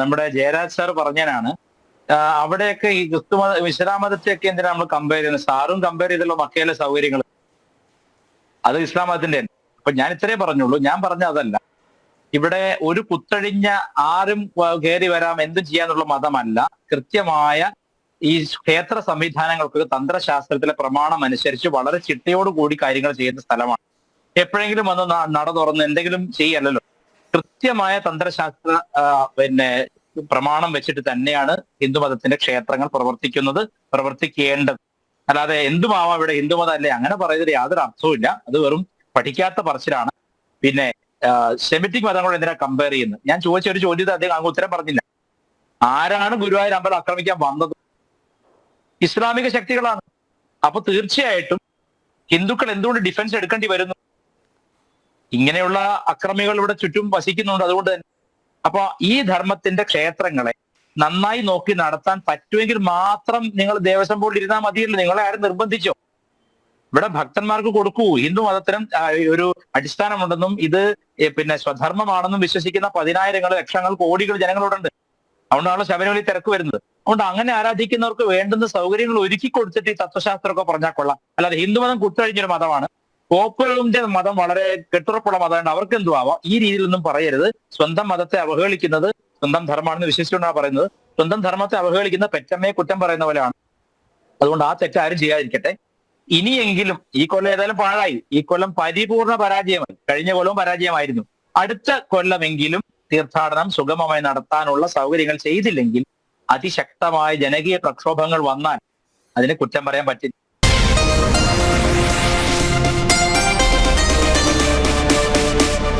നമ്മുടെ ജയരാജ് സാർ പറഞ്ഞതിനാണ് അവിടെയൊക്കെ ഈ ക്രിസ്തുമത ഇസ്ലാമതത്തെയൊക്കെ എന്തിനാ നമ്മൾ കമ്പയർ ചെയ്യുന്നത്? സാറും കമ്പയർ ചെയ്തല്ലോ മക്കയിലെ സൗകര്യങ്ങൾ അത് ഇസ്ലാം മതത്തിന്റെ. അപ്പൊ ഞാൻ ഇത്രേ പറഞ്ഞുള്ളൂ. ഞാൻ പറഞ്ഞ അതല്ല. ഇവിടെ ഒരു കുത്തഴിഞ്ഞ ആരും കയറി വരാം എന്തും ചെയ്യാന്നുള്ള മതമല്ല. കൃത്യമായ ഈ ക്ഷേത്ര സംവിധാനങ്ങൾക്ക് തന്ത്രശാസ്ത്രത്തിലെ പ്രമാണം അനുസരിച്ച് വളരെ ചിട്ടയോടുകൂടി കാര്യങ്ങൾ ചെയ്യുന്ന സ്ഥലമാണ്. എപ്പോഴെങ്കിലും വന്ന് നട തുറന്ന് എന്തെങ്കിലും ചെയ്യല്ലല്ലോ. കൃത്യമായ തന്ത്രശാസ്ത്ര പിന്നെ പ്രമാണം വെച്ചിട്ട് തന്നെയാണ് ഹിന്ദുമതത്തിന്റെ ക്ഷേത്രങ്ങൾ പ്രവർത്തിക്കുന്നത് പ്രവർത്തിക്കേണ്ടത്. അല്ലാതെ എന്തുമാവാം ഇവിടെ ഹിന്ദുമതം അല്ലേ? അങ്ങനെ പറയുന്നതിൽ യാതൊരു അർത്ഥവുമില്ല അത് വെറും പഠിക്കാത്ത പറച്ചിലാണ്. പിന്നെ സെമിറ്റിക് മതങ്ങൾ എന്തിനാ കമ്പയർ ചെയ്യുന്നത്? ഞാൻ ചോദിച്ച ഒരു ചോദ്യത്തെ അദ്ദേഹം അങ്ങ് ഉത്തരം പറഞ്ഞില്ല. ആരാണ് ഗുരുവായൂർ അമ്പലം ആക്രമിക്കാൻ വന്നത്? ഇസ്ലാമിക ശക്തികളാണ്. അപ്പൊ തീർച്ചയായിട്ടും ഹിന്ദുക്കൾ എന്തുകൊണ്ട് ഡിഫൻസ് എടുക്കേണ്ടി വരുന്നു? ഇങ്ങനെയുള്ള അക്രമികൾ ഇവിടെ ചുറ്റും വസിക്കുന്നുണ്ട് അതുകൊണ്ട് തന്നെ. അപ്പൊ ഈ ധർമ്മത്തിന്റെ ക്ഷേത്രങ്ങളെ നന്നായി നോക്കി നടത്താൻ പറ്റുമെങ്കിൽ മാത്രം നിങ്ങൾ ദേവസ്വം ബോർഡിൽ ഇരുന്നാൽ മതിയല്ലോ. നിങ്ങളെ ആരും നിർബന്ധിച്ചോ? ഇവിടെ ഭക്തന്മാർക്ക് കൊടുക്കൂ. ഹിന്ദു മതത്തിനും ഒരു അടിസ്ഥാനമുണ്ടെന്നും ഇത് പിന്നെ സ്വധർമ്മമാണെന്നും വിശ്വസിക്കുന്ന പതിനായിരങ്ങൾ ലക്ഷങ്ങൾ കോടികൾ ജനങ്ങളോടുണ്ട്. അതുകൊണ്ടാണ് ശബരിമലയിൽ തിരക്ക് വരുന്നത്. അതുകൊണ്ട് അങ്ങനെ ആരാധിക്കുന്നവർക്ക് വേണ്ടുന്ന സൗകര്യങ്ങൾ ഒരുക്കി കൊടുത്തിട്ട് ഈ തത്വശാസ്ത്രമൊക്കെ പറഞ്ഞാൽ കൊള്ളാം. അല്ലാതെ ഹിന്ദുമതം കുത്തഴിഞ്ഞൊരു മതമാണ്. പോപ്പുലറിന്റെ മതം വളരെ കെട്ടുറപ്പുള്ള മതമാണ് അവർക്ക് എന്തുവാവാം ഈ രീതിയിലൊന്നും പറയരുത്. സ്വന്തം മതത്തെ അവഹേളിക്കുന്നത് സ്വന്തം ധർമ്മമാണെന്ന് വിശ്വസിച്ചുകൊണ്ടാണ് പറയുന്നത്. സ്വന്തം ധർമ്മത്തെ അവഹേളിക്കുന്ന പെറ്റമ്മയെ കുറ്റം പറയുന്ന പോലെയാണ്. അതുകൊണ്ട് ആ തെറ്റ് ആരും ചെയ്യാതിരിക്കട്ടെ. ഇനിയെങ്കിലും ഈ കൊല്ലം ഏതായാലും പാഴായി. ഈ കൊല്ലം പരിപൂർണ പരാജയമായി കഴിഞ്ഞ കൊല്ലവും പരാജയമായിരുന്നു. അടുത്ത കൊല്ലമെങ്കിലും തീർത്ഥാടനം സുഗമമായി നടത്താനുള്ള സൗകര്യങ്ങൾ ചെയ്തില്ലെങ്കിൽ അതിശക്തമായ ജനകീയ പ്രക്ഷോഭങ്ങൾ വന്നാൽ അതിന് കുറ്റം പറയാൻ പറ്റില്ല.